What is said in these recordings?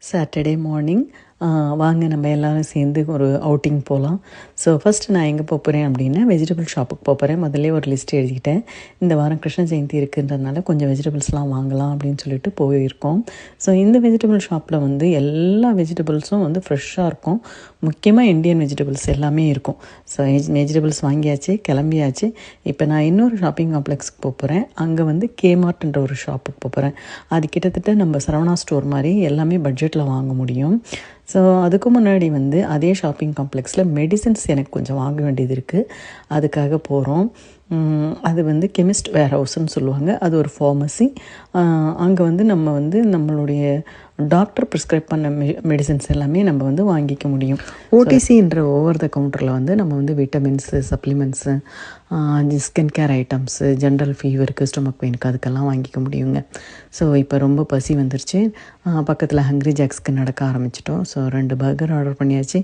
Saturday morning. வாங்க நம்ம எல்லோரும் சேர்ந்து ஒரு அவுட்டிங் போகலாம் ஸோ ஃபஸ்ட்டு நான் எங்கே போகிறேன் அப்படின்னா வெஜிடபிள் ஷாப்புக்கு போகிறேன் முதல்ல ஒரு லிஸ்ட் எழுதிக்கிட்டேன். இந்த வாரம் கிருஷ்ண ஜெயந்தி இருக்குன்றதுனால கொஞ்சம் வெஜிடபிள்ஸ்லாம் வாங்கலாம் அப்படின்னு சொல்லிட்டு போயிருக்கோம். ஸோ இந்த வெஜிடபிள் ஷாப்பில் வந்து எல்லா வெஜிடபிள்ஸும் வந்து ஃப்ரெஷ்ஷாக இருக்கும். முக்கியமாக இந்தியன் வெஜிடபிள்ஸ் எல்லாமே இருக்கும். ஸோ வெஜிடபிள்ஸ் வாங்கியாச்சு கிளம்பியாச்சு. இப்போ நான் இன்னொரு ஷாப்பிங் காம்ப்ளெக்ஸ்க்கு போகிறேன் அங்கே வந்து கேமார்ட்ன்ற ஒரு ஷாப்புக்கு போகிறேன் அது கிட்டத்தட்ட நம்ம சரவணா ஸ்டோர் மாதிரி எல்லாமே பட்ஜெட்டில் வாங்க முடியும். ஸோ அதுக்கு முன்னாடி வந்து அதே ஷாப்பிங் காம்ப்ளெக்ஸில் மெடிசின்ஸ் எனக்கு கொஞ்சம் வாங்க வேண்டியது இருக்குது அதுக்காக போகிறோம் அது வந்து கெமிஸ்ட் வேர் ஹவுஸ்ன்னு சொல்லுவாங்க. அது ஒரு ஃபார்மசி அங்கே வந்து நம்ம வந்து நம்மளுடைய டாக்டர் ப்ரிஸ்கிரைப் பண்ண மெ மெடிசன்ஸ் எல்லாமே நம்ம வந்து வாங்கிக்க முடியும். ஓடிசின்ற ஓவர் த கவுண்டரில் வந்து நம்ம வந்து vitamins supplements skin care items general ஃபீவருக்கு stomach பெயினுக்கு அதுக்கெல்லாம் வாங்கிக்க முடியுங்க. ஸோ இப்போ ரொம்ப பசி வந்துருச்சு. பக்கத்தில் ஹங்க்ரி ஜாக்ஸ்க்கு நடக்க ஆரம்பிச்சிட்டோம். ஸோ ரெண்டு பர்கர் ஆர்டர் பண்ணியாச்சு.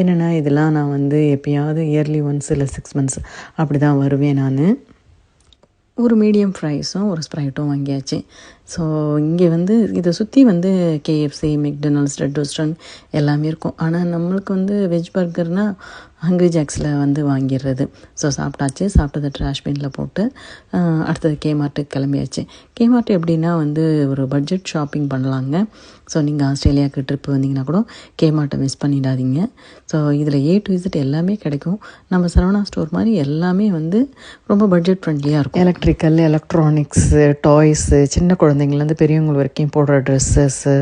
என்னென்னா இதெல்லாம் நான் வந்து எப்பயாவது இயர்லி ஒன்ஸ் இல்லை சிக்ஸ் மந்த்ஸ் அப்படி தான் வருவேன். நான் ஒரு மீடியம் ஃப்ரைஸும் ஒரு ஸ்ப்ரைட்டும் வாங்கியாச்சு. ஸோ இங்கே வந்து இதை சுற்றி வந்து கேஎஃப்சி மெக்டொனால்ட்ஸ் ரெட் ரோஸ்டன் எல்லாமே இருக்கும். ஆனால் நம்மளுக்கு வந்து வெஜ் பர்கர்னால் ஹங்க்ரி ஜாக்ஸில் வந்து வாங்கிடுறது ஸோ சாப்பிட்டாச்சு சாப்பிட்டதை ட்ராஷ் பின்னில் போட்டு அடுத்தது கேமார்ட்டுக்கு கிளம்பியாச்சு. கேமார்ட் எப்படின்னா வந்து ஒரு பட்ஜெட் ஷாப்பிங் பண்ணலாங்க. ஸோ நீங்கள் ஆஸ்திரேலியாவுக்கு ட்ரிப் வந்தீங்கன்னா கூட கேமார்ட்டை மிஸ் பண்ணிடாதீங்க. ஸோ இதில் ஏ டு விசிட் எல்லாமே கிடைக்கும். நம்ம சரவணா ஸ்டோர் மாதிரி எல்லாமே வந்து ரொம்ப பட்ஜெட் ஃப்ரெண்ட்லியாக இருக்கும். எலக்ட்ரிக்கல் எலக்ட்ரானிக்ஸு டாய்ஸு சின்ன குழந்தை குழந்தைங்கள்லேருந்து பெரியவங்க வரைக்கும் போடுற ட்ரெஸ்ஸஸ்ஸு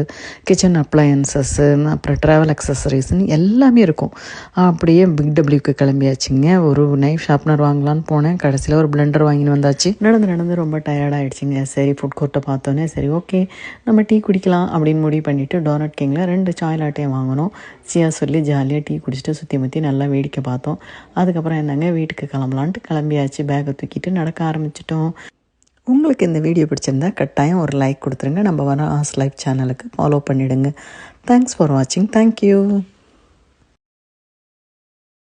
கிச்சன் அப்ளையன்சஸ்ஸு அப்புறம் ட்ராவல் அக்சசரிஸ்ன்னு எல்லாமே இருக்கும். அப்படியே பிக் டபிள்யூக்கு கிளம்பியாச்சுங்க. ஒரு நைஃப் ஷார்ப்னர் வாங்கலான்னு போனேன். கடைசியில் ஒரு பிளெண்டர் வாங்கின்னு வந்தாச்சு. நடந்து நடந்து ரொம்ப டயர்டாகிடுச்சிங்க சரி ஃபுட் கோர்ட்டை பார்த்தோன்னே சரி ஓகே நம்ம டீ குடிக்கலாம் அப்படின்னு முடிவு பண்ணிவிட்டு டோனட் கிங்கில் ரெண்டு சாய் லாட்டையும் வாங்கினோம். சியா சொல்லி ஜாலியாக டீ குடிச்சிட்டு சுற்றி முற்றி நல்லா வேடிக்கை பார்த்தோம். அதுக்கப்புறம் என்னங்க வீட்டுக்கு கிளம்பலான்ட்டு கிளம்பியாச்சு. பேக்கை தூக்கிட்டு நடக்க ஆரம்பிச்சிட்டோம். உங்களுக்கு இந்த வீடியோ பிடிச்சிருந்தா கட்டாயம் ஒரு லைக் கொடுத்துருங்க. நம்ம வர ஆஸ் லைஃப் சேனலுக்கு ஃபாலோ பண்ணிவிடுங்க தேங்க்ஸ் ஃபார் வாட்சிங் தேங்க்யூ